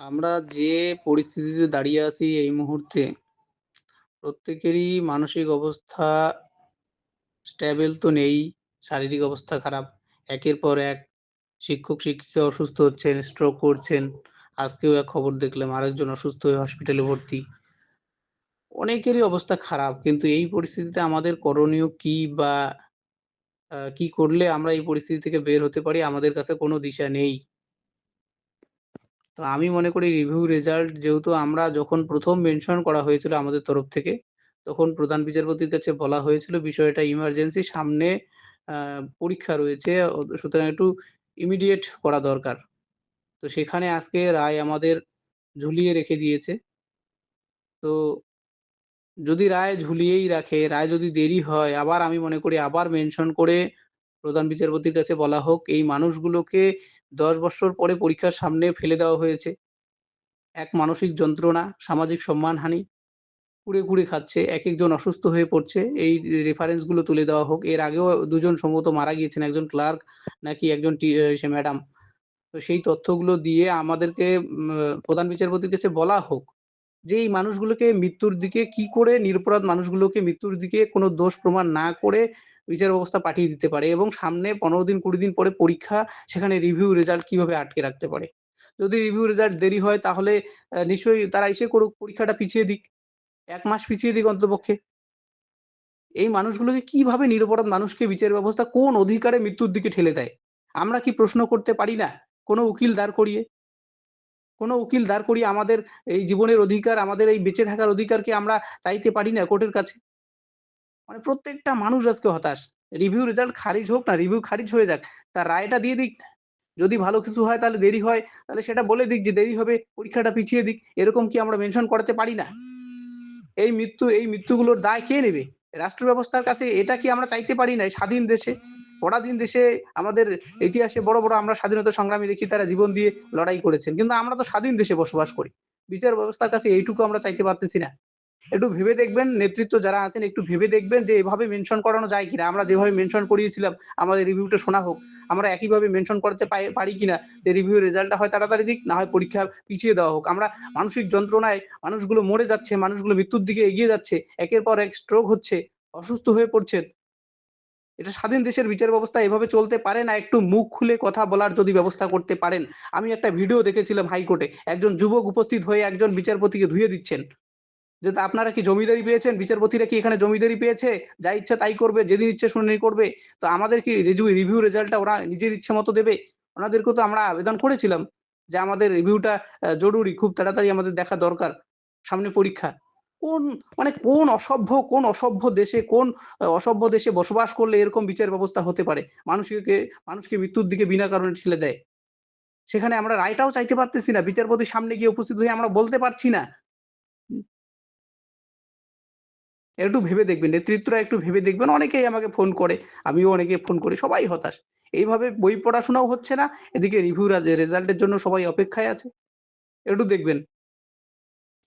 আমরা যে পরিস্থিতিতে দাঁড়িয়ে আছি এই মুহূর্তে প্রত্যেকেরই মানসিক অবস্থা স্ট্যাবেল তো নেই, শারীরিক অবস্থা খারাপ। একের পর এক শিক্ষক-শিক্ষিকা অসুস্থ হচ্ছেন, স্ট্রোক করছেন। আজকেও এক খবর দেখলাম আরেকজন অসুস্থ হয়ে হসপিটালে ভর্তি। অনেকেরই অবস্থা খারাপ। কিন্তু এই পরিস্থিতিতে আমাদের করণীয় কি বা কি করলে আমরা এই পরিস্থিতি থেকে বের হতে পারি আমাদের কাছে কোনো দিশা নেই। তো আমি মনে করি রিভিউ রেজাল্ট যেহেতু আমরা যখন প্রথম মেনশন করা হয়েছিল আমাদের তরফ থেকে, তখন প্রধান বিচারপতির কাছে বলা হয়েছিল বিষয়টা ইমার্জেন্সি সামনে পরীক্ষা রয়েছে সুতরাং একটু ইমিডিয়েট করা দরকার। তো সেখানে আজকে রায় আমাদের ঝুলিয়ে রেখে দিয়েছে। তো যদি রায় ঝুলিয়েই রাখে, রায় যদি দেরি হয় আবার আমি মনে করি আবার মেনশন করে প্রধান বিচারপতির কাছে বলা হোক এই মানুষগুলোকে ১০ বৎসর পরে পরীক্ষার সামনে ফেলে দেওয়া হয়েছে। এক মানসিক যন্ত্রণা, সামাজিক সম্মানহানি, কুরে, কুরে খাচ্ছে। এক একজন অসুস্থ হয়ে পড়ছে। এই রেফারেন্সগুলো তুলে দেওয়া হোক। এর আগেও দুজন সম্ভবত মারা গিয়েছেন। একজন ক্লার্ক নাকি একজন সে ম্যাডাম। তো সেই তথ্যগুলো দিয়ে আমাদেরকে প্রধান বিচারপতির কাছে বলা হোক যে এই মানুষগুলোকে মৃত্যুর দিকে কি করে নিরপরাধ মানুষগুলোকে মৃত্যুর দিকে কোনো দোষ প্রমাণ না করে বিচার ব্যবস্থা পাঠিয়ে দিতে পারে এবং সামনে ১৫ দিন ২০ দিন পরে পরীক্ষা সেখানে রিভিউ রেজাল্ট কীভাবে আটকে রাখতে পারে। যদি রিভিউ রেজাল্ট দেরি হয় তাহলে নিশ্চয়ই তারা এসে করুক পরীক্ষাটা পিছিয়ে দিক। এক মাস পিছিয়ে দিক অন্ততপক্ষে। এই মানুষগুলোকে কীভাবে নিরপরাধ মানুষকে বিচার ব্যবস্থা কোন অধিকারে মৃত্যুর দিকে ঠেলে দেয়? আমরা কি প্রশ্ন করতে পারি না? কোনো উকিল দাঁড় করিয়ে? কোনো উকিল দাঁড় করিয়ে আমাদের এই জীবনের অধিকার, আমাদের এই বেঁচে থাকার অধিকারকে আমরা চাইতে পারি না কোর্টের কাছে? মানে প্রত্যেকটা মানুষ আজকে হতাশ। রিভিউ রেজাল্ট খারিজ হোক না, রিভিউ খারিজ হয়ে যাক। তার রায়টা দিয়ে দিক যদি ভালো কিছু হয় তাহলে দেরি হয়, তাহলে সেটা বলে দিক যে দেরি হবে, পরীক্ষাটা পিছিয়ে দিক। এরকম কি আমরা মেনশন করাতে পারি না? এই মৃত্যু এই মৃত্যুগুলোর দায় কে নেবে? রাষ্ট্র ব্যবস্থার কাছে এটা কি আমরা চাইতে পারি না? স্বাধীন দেশে, পরাধীন দেশে আমাদের ইতিহাসে বড়, বড় আমরা স্বাধীনতা সংগ্রামী দেখি তারা জীবন দিয়ে লড়াই করেছেন। কিন্তু আমরা তো স্বাধীন দেশে বসবাস করি। বিচার ব্যবস্থার কাছে এইটুকু আমরা চাইতে পারতেছি না। একটু ভেবে দেখবেন নেতৃত্ব যারা আছেন একটু ভেবে দেখবেন যে এভাবে মেনশন করানো যায় কিনা? আমরা যেভাবে মেনশন করিয়েছিলাম আমাদের রিভিউটা শোনা হোক। আমরা একইভাবে মেনশন করতে পারি কিনা যে রিভিউ রেজাল্টটা হয় তাড়াতাড়ি দিক, না হয় পরীক্ষা পিছিয়ে দেওয়া হোক। আমরা মানসিক যন্ত্রণায় মানুষগুলো মরে যাচ্ছে, মানুষগুলো মৃত্যুর দিকে এগিয়ে যাচ্ছে। একের পর এক স্ট্রোক হচ্ছে, অসুস্থ হয়ে পড়ছেন। এটা স্বাধীন দেশের বিচার ব্যবস্থা এভাবে চলতে পারে না। একটু মুখ খুলে কথা বলার যদি ব্যবস্থা করতে পারেন। আমি একটা ভিডিও দেখেছিলাম হাইকোর্টে। একজন যুবক উপস্থিত হয়ে একজন বিচারপতিকে ধুয়ে দিচ্ছেন। যে আপনারা কি জমিদারি পেয়েছেন? বিচারপতিরা কি এখানে জমিদারি পেয়েছে? যা ইচ্ছা তাই করবে, যেদিন ইচ্ছে শুনানি করবে। তো আমাদের কি রিভিউ রেজাল্টটা ওরা নিজের ইচ্ছে মতো দেবে? ওনাদেরকেও তো আমরা আবেদন করেছিলাম যে আমাদের রিভিউটা জরুরি, খুব তাড়াতাড়ি আমাদের দেখা দরকার। সামনে পরীক্ষা। কোন মানে কোন অসভ্য, কোন অসভ্য দেশে, কোন অসভ্য দেশে বসবাস করলে এরকম বিচার ব্যবস্থা হতে পারে? মানুষকে মানুষকে মৃত্যুর দিকে বিনা কারণে ঠেলে দেয়। সেখানে আমরা রায়টাও চাইতে পারতেছি না। বিচারপতির সামনে গিয়ে উপস্থিত হয়ে আমরা বলতে পারছি না। একটু ভেবে দেখবেন, নেতৃত্বরা একটু ভেবে দেখবেন। অনেকেই আমাকে ফোন করে। আমিও অনেকে ফোন করি। সবাই হতাশ। এইভাবে বই পড়াশোনাও হচ্ছে না। এদিকে রিভিউ রাজ রেজাল্টের জন্য সবাই অপেক্ষায় আছে। একটু দেখবেন।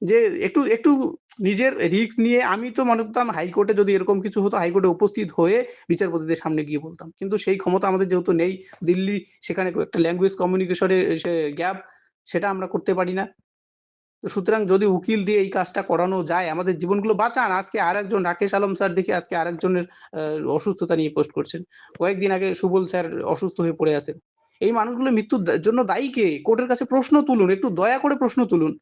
যে একটু একটু নিজের রিস্ক নিয়ে আমি তো মনে করতাম হাইকোর্টে যদি এরকম কিছু হতো হাইকোর্টে উপস্থিত হয়ে বিচারপতিদের সামনে গিয়ে বলতাম। কিন্তু সেই ক্ষমতা আমাদের যেহেতু নেই, দিল্লি সেখানে একটা ল্যাঙ্গুয়েজ কমিউনিকেশনের সে গ্যাপ সেটা আমরা করতে পারি না। সুতরাং যদি উকিল দিয়ে এই কাজটা করানো যায়, আমাদের জীবনগুলো বাঁচান। আজকে আর একজন রাকেশ আলম স্যার দেখি আজকে আর একজনের অসুস্থতা নিয়ে পোস্ট করছেন। কয়েকদিন আগে সুবল স্যার অসুস্থ হয়ে পড়ে আছেন। এই মানুষগুলো মৃত্যুর জন্য দায়ী কে? কোর্টের কাছে প্রশ্ন তুলুন। একটু দয়া করে প্রশ্ন তুলুন।